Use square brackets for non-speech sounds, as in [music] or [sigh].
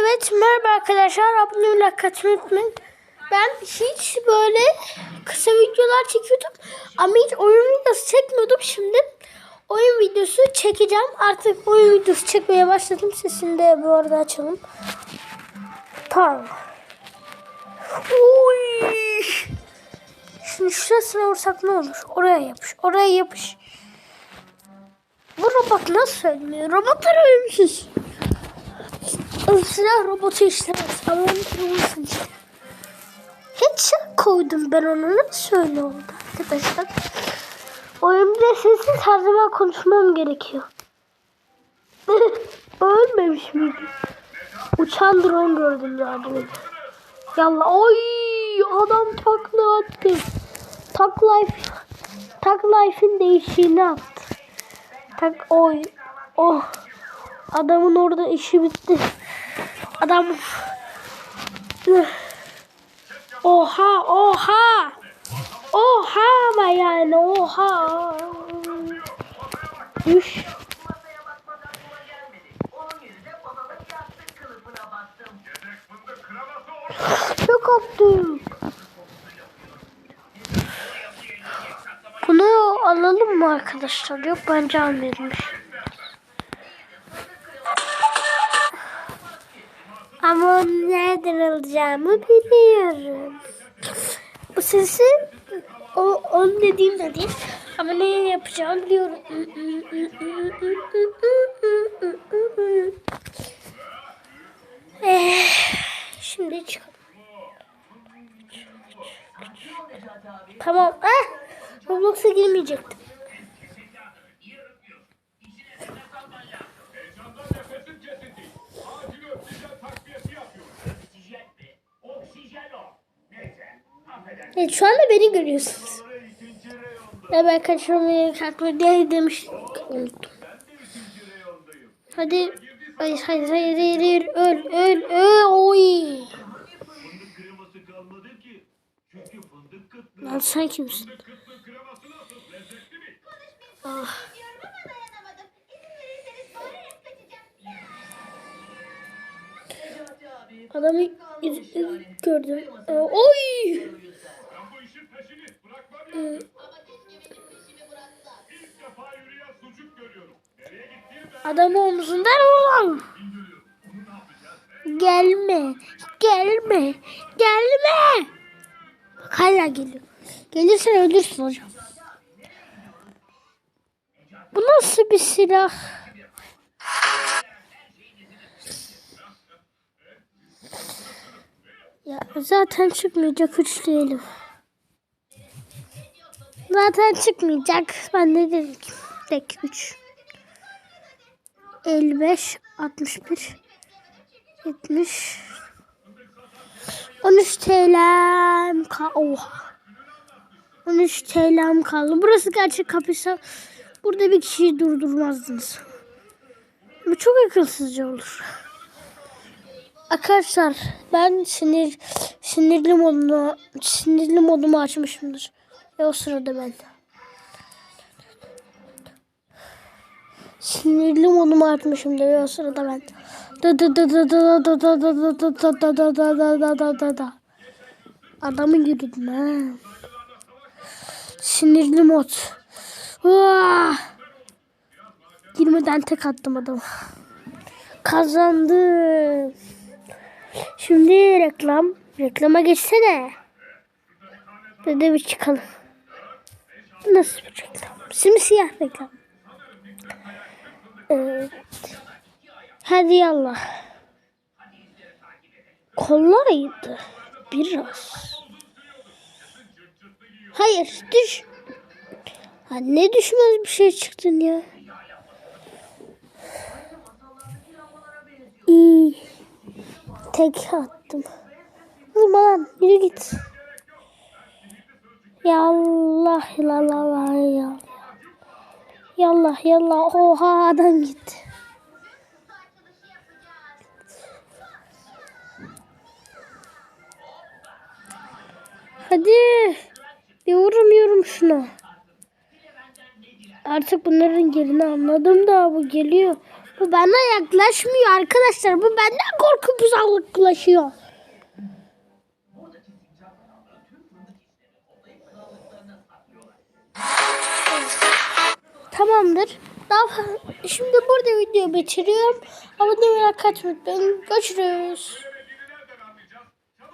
Evet merhaba arkadaşlar. Abone olmayı katmayı unutmayın. Ben hiç böyle kısa videolar çekiyordum. Ama hiç oyun videosu çekmiyordum. Şimdi oyun videosu çekeceğim. Artık oyun videosu çekmeye başladım. Sesini de bu arada açalım. Tamam. Uy. Şimdi şurasına vursak ne olur? Oraya yapış. Oraya yapış. Bu robot nasıl ölmüyor? Robotlar ölmüş. Silah robotu. Ama onu kırılmasın işte. Headshot koydum ben ona. Nasıl öyle oldu arkadaşlar? Oyunda sessiz her zaman konuşmam gerekiyor. [laughs] Ölmemiş miydi? Uçan drone gördüm yani. Yallah oy adam takla attı. Tak life tak life'in değişiğini attı. Tak oy oh adamın orada işi bitti. Adam Oha oha Oha ama yani oha Düş Çok attım Bunu alalım mı arkadaşlar? Yok bence almayalım. Ama nereden alacağımı biliyorum. Bu sesi o on dediğim de değil. Ama ne yapacağımı biliyorum. Eh, şimdi çıkalım. Tamam. Ah, Roblox'a girmeyecektim. Evet şu anda beni görüyorsunuz. Ya ben kaçırmayı kalkmayı diye demiş. Unuttum. Hadi. Hayır hayır hayır hayır, öl öl öl oy. Lan sen kimsin? Ah. Adamı gördüm. Ee, oy! Adamı omzundan yapacağız? Gelme. Gelme. Gelme. Bak hala geliyor. Gelirsen öldürsün hocam. Bu nasıl bir silah? Ya zaten çıkmayacak üç diyelim. Zaten çıkmayacak. Ben de dedim ki tek 3. 55 61 70 13 TL'm kaldı. Oha. 13 TL'm kaldı. Burası gerçek kapıysa burada bir kişiyi durdurmazdınız. Bu çok akılsızca olur. Arkadaşlar ben sinir sinirli modunu sinirli modumu açmışımdır. Ve o sırada ben. Sinirli modumu açmışımdır ve o sırada ben. Da da da da da da da da da da da da da da da da da da da. Adamı yürüdüm ha. Sinirli mod. Vah! Girmeden tek attım adamı. Kazandım. Şimdi reklam. Reklama geçsene. Dede bir çıkalım. Nasıl bir reklam? Simsiyah reklam. Evet. Hadi yallah. Kollar. Biraz. Hayır düş. Ha, ne düşmez bir şey çıktın ya. İyi. Tek attım. Vurma lan yürü git. Yallah yallah yallah. Yallah yallah oha adam gitti. Hadi. Bir vuramıyorum şuna. Artık bunların yerini anladım da bu geliyor. Bu bana yaklaşmıyor arkadaşlar. Bu benden korkup uzaklaşıyor. Tamamdır. Daha Şimdi burada videoyu bitiriyorum. Abone olmayı, unutmayın. Görüşürüz.